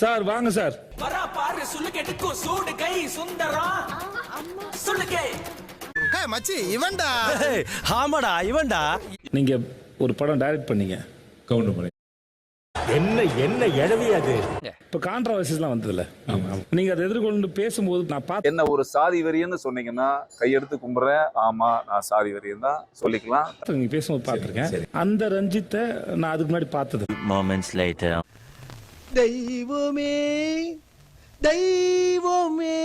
Sir வாங்க sir. வரா பாரு சொல்லு கெட்டுக்கும் சூடு கை சுந்தரம் சொல்லுக்கே ஹே மச்சி இவன்டா. ஆமாடா இவன்டா. நீங்க ஒரு படம் டைரக்ட் பண்ணீங்க. கவுண்டர் பண்ணி என்ன என்ன எழவி அது? இப்போ கான்ட்ரவர்சிஸ்லாம் வந்ததுல. நீங்க அதை எதிர்கொண்டு பேசும்போது நான் பார்த்து என்ன ஒரு சாதி வெறியன்னு சொன்னீங்கன்னா கையெடுத்து கும்புறேன். ஆமா நான் சாதி வெறியன் தான். சொல்லிக்கலாம். நீங்க பேசும்போது பார்த்துருக்கேன் அந்த ரஞ்சித்தை நான் அதுக்கு முன்னாடி பார்த்தது. Moments later. தெய்வமே தெய்வமே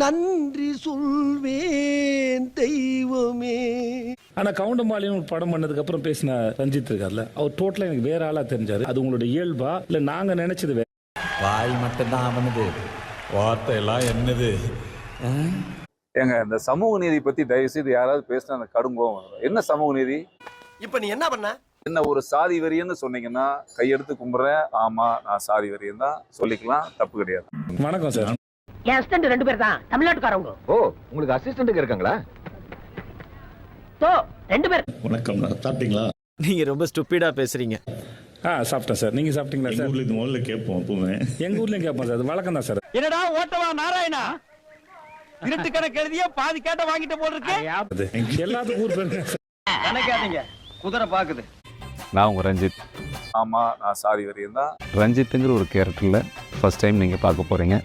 நன்றி சொல்வேன் தெய்வமே. ஆனா கவுண்டம்பாளையம் ஒரு படம் பண்ணதுக்கு அப்புறம் பேசின ரஞ்சித் இருக்கார்ல அவர் டோட்டலா எனக்கு வேற ஆளா தெரிஞ்சாரு. அது உங்களுடைய இயல்பா? இல்ல நாங்க நினைச்சது வேற வாய் மட்டும்தான் அவனது வார்த்தை எல்லாம் என்னது ஏங்க இந்த சமூக நீதி பத்தி தயவு செய்து யாராவது பேசினா அந்த கடுங்கோம் என்ன சமூக நீதி? இப்ப நீ என்ன பண்ண? என்ன ஒரு சாதி வெறியன்னு சொன்னீங்கன்னா கையெடுத்து கும்புறேன். ஆமா நான் சாதி வெறியன் தான். சொல்லிக்கலாம் தப்பு கிடையாது. வணக்கம் சார். என் அசிஸ்டன்ட் ரெண்டு பேர் தான் தமிழ்நாட்டுக்காரவங்க. ஓ உங்களுக்கு அசிஸ்டன்ட் இருக்காங்களா? சோ ரெண்டு பேர். வணக்கம். சாப்பிட்டீங்களா? நீங்க ரொம்ப ஸ்டூப்பிடா பேசுறீங்க. ஆ சாப்பிட்டேன் சார். நீங்க சாப்பிட்டீங்களா எங்க சார்? ஊர்ல இது முதல்ல கேட்போம் எப்பவுமே. எங்க ஊர்லயும் கேட்போம் சார். அது வழக்கம் தான் சார். என்னடா ஓட்டவா நாராயணா? இருட்டு கணக்கு எழுதிய பாதி கேட்ட வாங்கிட்ட போல் இருக்கு அது. எல்லாத்துக்கும் ஊர் பேருங்க சார். நினைக்காதீங்க குதிரை பாக்குது. நான் உங்கள் ரஞ்சித். ஆமா நான் சாதி வெறியன் தான். ரஞ்சித்துங்கிற ஒரு கேரக்டரில் ஃபர்ஸ்ட் டைம் நீங்கள் பார்க்க போகிறீங்க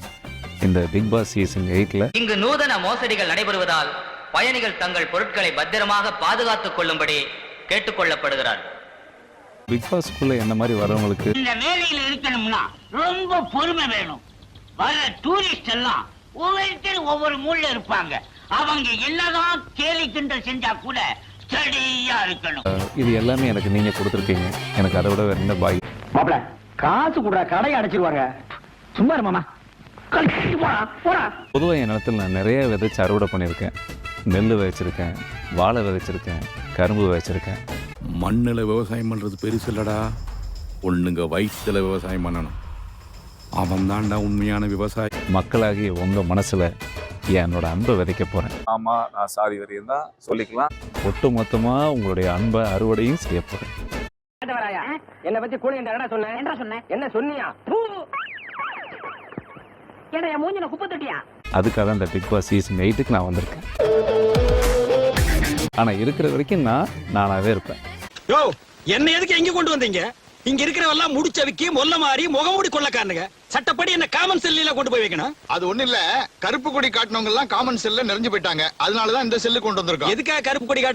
இந்த பிக் பாஸ் சீசன் எயிட்டில் இங்கு நூதன மோசடிகள் நடைபெறுவதால் பயணிகள் தங்கள் பொருட்களை பத்திரமாக பாதுகாத்துக் கொள்ளும்படி கேட்டுக்கொள்ளப்படுகிறார் பிக் பாஸ்க்குள்ளே என்ன மாதிரி வரவங்களுக்கு இந்த வேலையில் இருக்கணும்னா ரொம்ப பொறுமை வேணும். வர டூரிஸ்ட் எல்லாம் ஒவ்வொருத்தரும் ஒவ்வொரு மூல்ல இருப்பாங்க. அவங்க என்னதான் கேலி கிண்டல் செஞ்சா கூட ஸ்டடியா இருக்கணும். இது எல்லாமே எனக்கு நீங்கள் கொடுத்துருக்கீங்க. எனக்கு அதை விட வேறு என்ன பாய் மாப்பிள காசு கூட கடை அடைச்சிருவாங்க சும்மா இருமாமா பொதுவாக என் நிலத்தில் நான் நிறைய விதைச்சு அறுவடை பண்ணியிருக்கேன். நெல் விதைச்சிருக்கேன் வாழை விதைச்சிருக்கேன் கரும்பு விதைச்சிருக்கேன். மண்ணில் விவசாயம் பண்றது பெருசு இல்லடா ஒண்ணுங்க வயிற்றுல விவசாயம் பண்ணணும். அவன் தான்டா உண்மையான விவசாயி. மக்களாகிய உங்கள் மனசில் என்னோட அன்பை விதைக்க போகிறேன் ஆமா நான் சாதி வெறியன் தான் சொல்லிக்கலாம். ஒட்டு மொத்தமாக உங்களுடைய அன்பை அறுவடையும் செய்ய போகிறேன் என்ன பத்தி கூட என்ன சொன்ன? என்ன சொன்ன? என்ன சொன்னியா? என்ன என் மூஞ்சின குப்பை தொட்டியா? அதுக்காக இந்த பிக் பாஸ் சீசன் எயிட்டுக்கு நான் வந்திருக்கேன். ஆனால் இருக்கிற வரைக்கும் நான் நானாகவே இருப்பேன். யோ என்ன எதுக்கு எங்க கொண்டு வந்தீங்க? இங்க இருக்கிறவெல்லாம் முடிச்சவிக்கி மொல்ல மாறி முகமூடி கொள்ளக்காரனுங்க. சட்டப்படி என்ன காமன் செல்லில கொண்டு போய் வைக்கணும்? அது ஒண்ணு இல்ல. கருப்பு கொடி காட்டினவங்க எல்லாம் காமன் செல்ல நிறைஞ்சு போயிட்டாங்க. அதனாலதான் இந்த செல்லு கொண்டு வந்திருக்கோம். எதுக்காக கருப்பு கொடி